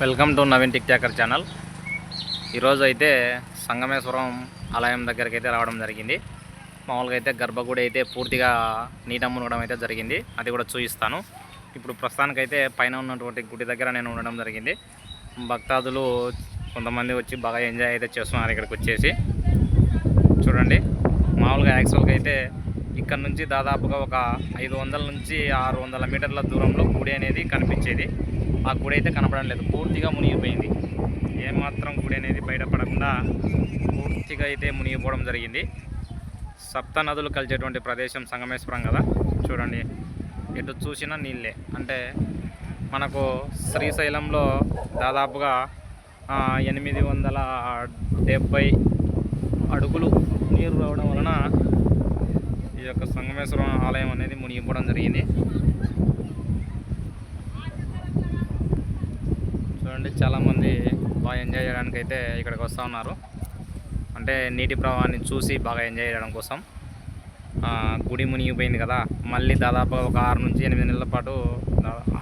Welcome to Naveen tick talker channel. ఈరోజు అయితే సంగమేశ్వరం ఆలయం దగ్గరికి అయితే రావడం జరిగింది. మామూలుగా అయితే గర్భగుడి అయితే పూర్తిగా నీట మునగడం అయితే జరిగింది. అది కూడా చూపిస్తాను. ఇప్పుడు ప్రస్తుతానికైతే పైన ఉన్నటువంటి గుడి దగ్గర నేను ఉండడం జరిగింది. భక్తాదులు కొంతమంది వచ్చి బాగా ఎంజాయ్ అయితే చేస్తున్నారు ఇక్కడికి వచ్చేసి. చూడండి. మామూలుగా యాక్చువల్గా అయితే ఇక్కడ నుంచి దాదాపుగా ఒక ఐదు వందల నుంచి ఆరు వందల మీటర్ల దూరంలో గుడి అనేది కనిపించేది. ఆ గుడి అయితే కనపడడం లేదు. పూర్తిగా మునిగిపోయింది. ఏమాత్రం గుడి అనేది బయటపడకుండా పూర్తిగా అయితే మునిగిపోవడం జరిగింది. సప్త నదులు కలిసేటువంటి ప్రదేశం సంగమేశ్వరం కదా. చూడండి. ఎటు చూసినా నీళ్ళే. అంటే మనకు శ్రీశైలంలో దాదాపుగా ఎనిమిది వందల డెబ్బై అడుగులు నీరు రావడం వలన ఈ యొక్క సంగమేశ్వరం ఆలయం అనేది మునిగిపోవడం జరిగింది. చూడండి చాలామంది బాగా ఎంజాయ్ చేయడానికి అయితే ఇక్కడికి వస్తూ ఉన్నారు. అంటే నీటి ప్రవాహాన్ని చూసి బాగా ఎంజాయ్ చేయడం కోసం. గుడి మునిగిపోయింది కదా. మళ్ళీ దాదాపు ఒక ఆరు నుంచి ఎనిమిది నెలల పాటు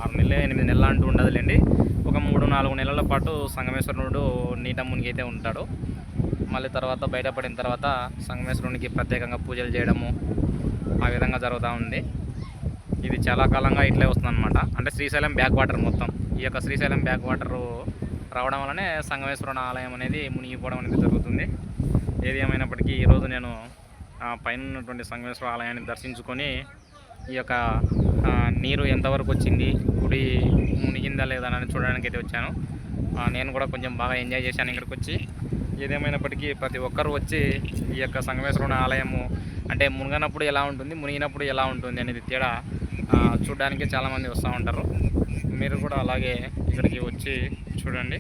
ఆరు నెలలు ఎనిమిది నెలలు అంటూ ఉండదులేండి. ఒక మూడు నాలుగు నెలల పాటు సంగమేశ్వరుడు నీట మునిగి అయితే ఉంటాడు. మళ్ళీ తర్వాత బయటపడిన తర్వాత సంగమేశ్వరునికి ప్రత్యేకంగా పూజలు చేయడము ఆ విధంగా జరుగుతూ ఉంది. ఇది చాలా కాలంగా ఇట్లే వస్తుందన్నమాట. అంటే శ్రీశైలం బ్యాక్ వాటర్ మొత్తం. ఈ యొక్క శ్రీశైలం బ్యాక్ వాటర్ రావడం వల్లనే సంగమేశ్వరుని ఆలయం అనేది మునిగిపోవడం అనేది జరుగుతుంది. ఏది ఏమైనప్పటికీ ఈరోజు నేను పైన ఉన్నటువంటి సంగమేశ్వర ఆలయాన్ని దర్శించుకొని ఈ యొక్క నీరు ఎంతవరకు వచ్చింది గుడి మునిగిందా లేదా అని చూడడానికి అయితే వచ్చాను నేను కూడా కొంచెం బాగా ఎంజాయ్ చేశాను ఇక్కడికి వచ్చి ఏదేమైనప్పటికీ ప్రతి ఒక్కరూ వచ్చి ఈ యొక్క సంగమేశ్వరుని ఆలయము అంటే మునగనప్పుడు ఎలా ఉంటుంది మునిగినప్పుడు ఎలా ఉంటుంది అనేది తేడా చూడడానికి చాలామంది వస్తూ ఉంటారు. మీరు కూడా అలాగే ఇక్కడికి వచ్చి చూడండి.